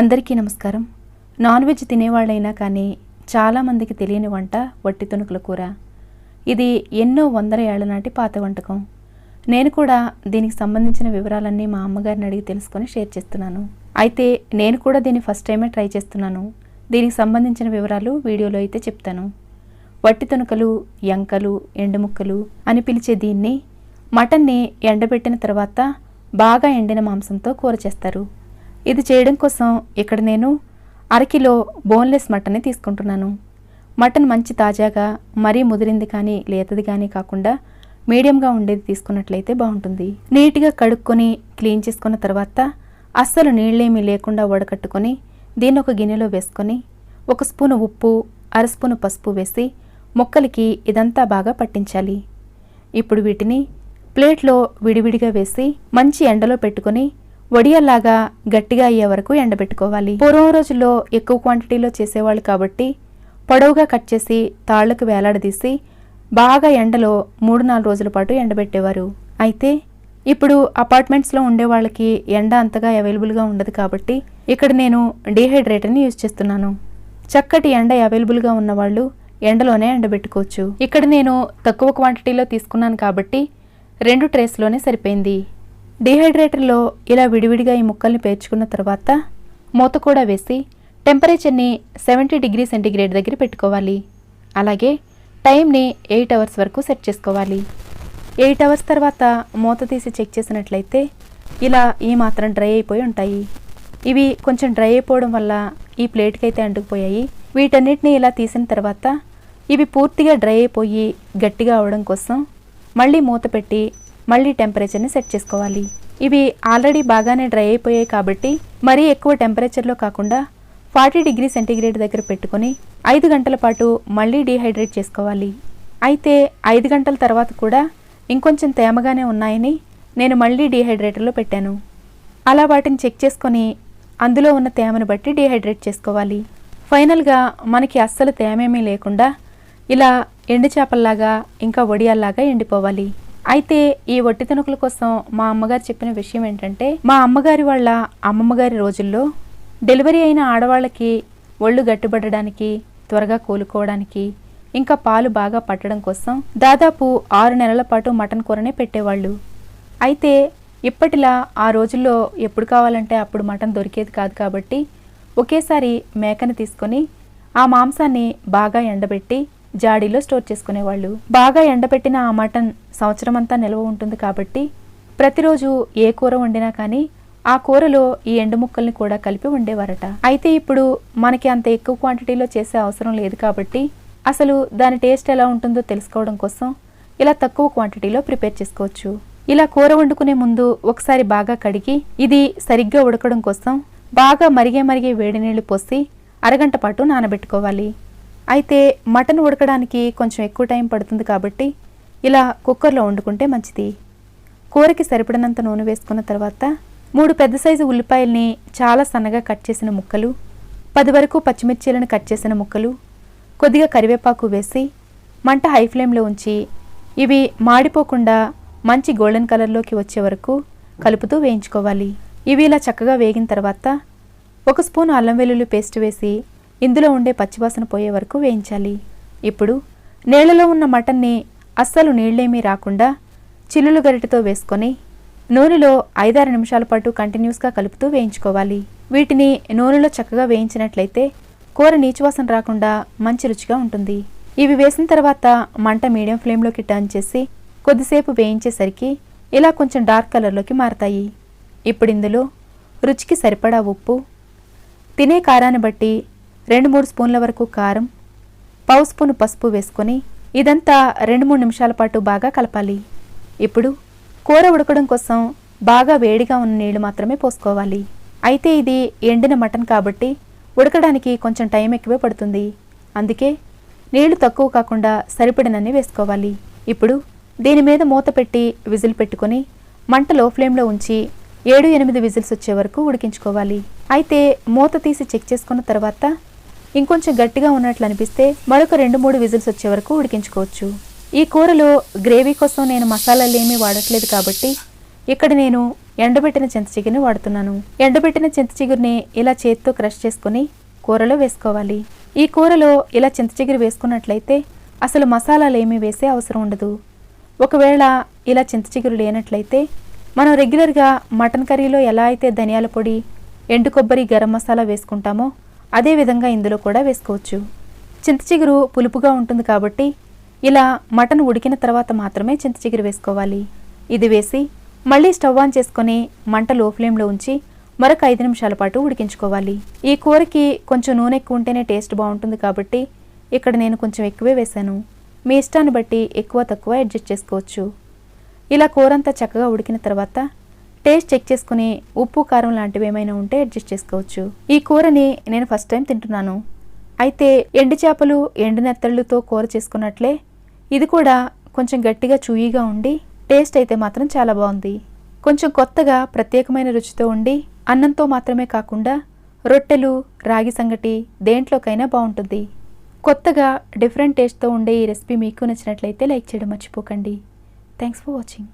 అందరికీ నమస్కారం. Non veg తినేవాళ్ళైనా కానీ చాలామందికి తెలియని వంట వట్టి తుణుకుల కూర. ఇది ఎన్నో వందల ఏళ్ళ నాటి పాత వంటకం. నేను కూడా దీనికి సంబంధించిన వివరాలన్నీ మా అమ్మగారిని అడిగి తెలుసుకొని షేర్ చేస్తున్నాను. అయితే నేను కూడా దీన్ని ఫస్ట్ టైమే ట్రై చేస్తున్నాను. దీనికి సంబంధించిన వివరాలు వీడియోలో అయితే చెప్తాను. వట్టి తునకలు ఎంకలు ఎండుముక్కలు అని పిలిచే దీన్ని మటన్ని ఎండబెట్టిన తర్వాత బాగా ఎండిన మాంసంతో కూర చేస్తారు. ఇది చేయడం కోసం ఇక్కడ నేను అరకిలో బోన్లెస్ మటన్ని తీసుకుంటున్నాను. మటన్ మంచి తాజాగా మరీ ముదిరింది కానీ లేతది కానీ కాకుండా మీడియంగా ఉండేది తీసుకున్నట్లయితే బాగుంటుంది. నీట్గా కడుక్కొని క్లీన్ చేసుకున్న తర్వాత అస్సలు నీళ్ళేమీ లేకుండా వడకట్టుకొని దీన్ని ఒక గిన్నెలో వేసుకొని ఒక స్పూను ఉప్పు అర స్పూను పసుపు వేసి మొక్కలకి ఇదంతా బాగా పట్టించాలి. ఇప్పుడు వీటిని ప్లేట్లో విడివిడిగా వేసి మంచి ఎండలో పెట్టుకొని వడియాల్లాగా గట్టిగా అయ్యే వరకు ఎండబెట్టుకోవాలి. పూర్వం రోజుల్లో ఎక్కువ క్వాంటిటీలో చేసేవాళ్ళు కాబట్టి పొడవుగా కట్ చేసి తాళ్ళకు వేలాడదీసి బాగా ఎండలో మూడు నాలుగు రోజుల పాటు ఎండబెట్టేవారు. అయితే ఇప్పుడు అపార్ట్మెంట్స్లో ఉండే వాళ్ళకి ఎండ అంతగా అవైలబుల్గా ఉండదు కాబట్టి ఇక్కడ నేను డీహైడ్రేటర్ని యూజ్ చేస్తున్నాను. చక్కటి ఎండ అవైలబుల్గా ఉన్నవాళ్ళు ఎండలోనే ఎండబెట్టుకోవచ్చు. ఇక్కడ నేను తక్కువ క్వాంటిటీలో తీసుకున్నాను కాబట్టి రెండు ట్రేస్లోనే సరిపోయింది. డిహైడ్రేటర్లో ఇలా విడివిడిగా ఈ ముక్కల్ని పేర్చుకున్న తర్వాత మూత కూడా వేసి టెంపరేచర్ని సెవెంటీ డిగ్రీ సెంటీగ్రేడ్ దగ్గర పెట్టుకోవాలి. అలాగే టైంని ఎయిట్ అవర్స్ వరకు సెట్ చేసుకోవాలి. ఎయిట్ అవర్స్ తర్వాత మూత తీసి చెక్ చేసినట్లయితే ఇలా ఈ మాత్రం డ్రై అయిపోయి ఉంటాయి. ఇవి కొంచెం డ్రై అయిపోవడం వల్ల ఈ ప్లేట్కి అయితే అంటుకుపోయాయి. వీటన్నిటిని ఇలా తీసిన తర్వాత ఇవి పూర్తిగా డ్రై అయిపోయి గట్టిగా అవడం కోసం మళ్ళీ మూత పెట్టి మళ్ళీ టెంపరేచర్ని సెట్ చేసుకోవాలి. ఇవి ఆల్రెడీ బాగానే డ్రై అయిపోయాయి కాబట్టి మరీ ఎక్కువ టెంపరేచర్లో కాకుండా ఫార్టీ డిగ్రీ సెంటీగ్రేడ్ దగ్గర పెట్టుకొని ఐదు గంటల పాటు మళ్ళీ డీహైడ్రేట్ చేసుకోవాలి. అయితే ఐదు గంటల తర్వాత కూడా ఇంకొంచెం తేమగానే ఉన్నాయని నేను మళ్ళీ డీహైడ్రేటర్లో పెట్టాను. అలా వాటిని చెక్ చేసుకొని అందులో ఉన్న తేమను బట్టి డీహైడ్రేట్ చేసుకోవాలి. ఫైనల్గా మనకి అస్సలు తేమేమీ లేకుండా ఇలా ఎండు చేపల్లాగా ఇంకా వడియాల్లాగా ఎండిపోవాలి. అయితే ఈ వట్టి తణుకుల కోసం మా అమ్మగారు చెప్పిన విషయం ఏంటంటే మా అమ్మగారి వాళ్ళ అమ్మమ్మగారి రోజుల్లో డెలివరీ అయిన ఆడవాళ్ళకి ఒళ్ళు గట్టిపడడానికి త్వరగా కోలుకోవడానికి ఇంకా పాలు బాగా పట్టడం కోసం దాదాపు ఆరు నెలల పాటు మటన్ కూరనే పెట్టేవాళ్ళు. అయితే ఇప్పటిలా ఆ రోజుల్లో ఎప్పుడు కావాలంటే అప్పుడు మటన్ దొరికేది కాదు కాబట్టి ఒకేసారి మేకను తీసుకొని ఆ మాంసాన్ని బాగా ఎండబెట్టి జాడీలో స్టోర్ చేసుకునేవాళ్ళు. బాగా ఎండబెట్టిన ఆ మటన్ సంవత్సరం అంతా నిల్వ ఉంటుంది కాబట్టి ప్రతిరోజు ఏ కూర వండినా కానీ ఆ కూరలో ఈ ఎండు ముక్కల్ని కూడా కలిపి వండేవారట. అయితే ఇప్పుడు మనకి అంత ఎక్కువ క్వాంటిటీలో చేసే అవసరం లేదు కాబట్టి అసలు దాని టేస్ట్ ఎలా ఉంటుందో తెలుసుకోవడం కోసం ఇలా తక్కువ క్వాంటిటీలో ప్రిపేర్ చేసుకోవచ్చు. ఇలా కూర వండుకునే ముందు ఒకసారి బాగా కడిగి ఇది సరిగ్గా ఉడకడం కోసం బాగా మరిగే మరిగే వేడి నీళ్ళు పోసి అరగంట పాటు నానబెట్టుకోవాలి. అయితే మటన్ ఉడకడానికి కొంచెం ఎక్కువ టైం పడుతుంది కాబట్టి ఇలా కుక్కర్లో వండుకుంటే మంచిది. కూరకి సరిపడినంత నూనె వేసుకున్న తర్వాత మూడు పెద్ద సైజు ఉల్లిపాయల్ని చాలా సన్నగా కట్ చేసిన ముక్కలు పది వరకు పచ్చిమిర్చీలను కట్ చేసిన ముక్కలు కొద్దిగా కరివేపాకు వేసి మంట హై ఫ్లేమ్లో ఉంచి ఇవి మాడిపోకుండా మంచి గోల్డెన్ కలర్లోకి వచ్చే వరకు కలుపుతూ వేయించుకోవాలి. ఇవి ఇలా చక్కగా వేగిన తర్వాత ఒక స్పూన్ అల్లం వెల్లుల్లి పేస్ట్ వేసి ఇందులో ఉండే పచ్చివాసన పోయే వరకు వేయించాలి. ఇప్పుడు నీళ్ళలో ఉన్న మటన్ని అస్సలు నీళ్ళేమీ రాకుండా చిల్లులు గరిటతో వేసుకొని నూనెలో ఐదారు నిమిషాల పాటు కంటిన్యూస్గా కలుపుతూ వేయించుకోవాలి. వీటిని నూనెలో చక్కగా వేయించినట్లయితే కూర నీచువాసన రాకుండా మంచి రుచిగా ఉంటుంది. ఇవి వేసిన తర్వాత మంట మీడియం ఫ్లేమ్లోకి టర్న్ చేసి కొద్దిసేపు వేయించేసరికి ఇలా కొంచెం డార్క్ కలర్లోకి మారతాయి. ఇప్పుడు ఇందులో రుచికి సరిపడా ఉప్పు తినే కారాన్ని బట్టి రెండు మూడు స్పూన్ల వరకు కారం పావు స్పూను పసుపు వేసుకొని ఇదంతా రెండు మూడు నిమిషాల పాటు బాగా కలపాలి. ఇప్పుడు కూర ఉడకడం కోసం బాగా వేడిగా ఉన్న నీళ్ళు మాత్రమే పోసుకోవాలి. అయితే ఇది ఎండిన మటన్ కాబట్టి ఉడకడానికి కొంచెం టైం ఎక్కువే పడుతుంది. అందుకే నీళ్ళు తక్కువ కాకుండా సరిపడినన్ని వేసుకోవాలి. ఇప్పుడు దీని మీద మూత పెట్టి విజిల్ పెట్టుకొని మంట లో ఫ్లేమ్లో ఉంచి ఏడు ఎనిమిది విజిల్స్ వచ్చే వరకు ఉడికించుకోవాలి. అయితే మూత తీసి చెక్ చేసుకున్న తర్వాత ఇంకొంచెం గట్టిగా ఉన్నట్లు అనిపిస్తే మరొక రెండు మూడు విజిల్స్ వచ్చే వరకు ఉడికించుకోవచ్చు. ఈ కూరలో గ్రేవీ కోసం నేను మసాలాలు ఏమీ వాడట్లేదు కాబట్టి ఇక్కడ నేను ఎండబెట్టిన చింత చిగురిని వాడుతున్నాను. ఎండబెట్టిన చింత చిగురిని ఇలా చేతితో క్రష్ చేసుకుని కూరలో వేసుకోవాలి. ఈ కూరలో ఇలా చింత చిగురు వేసుకున్నట్లయితే అసలు మసాలాలు ఏమీ వేసే అవసరం ఉండదు. ఒకవేళ ఇలా చింత చిగురు లేనట్లయితే మనం రెగ్యులర్గా మటన్ కర్రీలో ఎలా అయితే ధనియాల పొడి ఎండు కొబ్బరి గరం మసాలా వేసుకుంటామో అదే విధంగా ఇందులో కూడా వేసుకోవచ్చు. చింతచిగురు పులుపుగా ఉంటుంది కాబట్టి ఇలా మటన్ ఉడికిన తర్వాత మాత్రమే చింతచిగురు వేసుకోవాలి. ఇది వేసి మళ్ళీ స్టవ్ ఆన్ చేసుకొని మంట లో ఫ్లేమ్లో ఉంచి మరొక ఐదు నిమిషాల పాటు ఉడికించుకోవాలి. ఈ కూరకి కొంచెం నూనె ఎక్కువ ఉంటేనే టేస్ట్ బాగుంటుంది కాబట్టి ఇక్కడ నేను కొంచెం ఎక్కువే వేశాను. మీ ఇష్టాన్ని బట్టి ఎక్కువ తక్కువ అడ్జస్ట్ చేసుకోవచ్చు. ఇలా కూర అంతా చక్కగా ఉడికిన తర్వాత టేస్ట్ చెక్ చేసుకుని ఉప్పు కారం లాంటివి ఏమైనా ఉంటే అడ్జస్ట్ చేసుకోవచ్చు. ఈ కూరని నేను ఫస్ట్ టైం తింటున్నాను. అయితే ఎండు చేపలు ఎండు నెత్తళ్ళుతో కూర చేసుకున్నట్లే ఇది కూడా కొంచెం గట్టిగా చూయిగా ఉండి టేస్ట్ అయితే మాత్రం చాలా బాగుంది. కొంచెం కొత్తగా ప్రత్యేకమైన రుచితో ఉండి అన్నంతో మాత్రమే కాకుండా రొట్టెలు రాగి సంగటి దేంట్లోకైనా బాగుంటుంది. కొత్తగా డిఫరెంట్ టేస్ట్తో ఉండే ఈ రెసిపీ మీకు నచ్చినట్లయితే లైక్ చేయడం మర్చిపోకండి. Thanks for watching.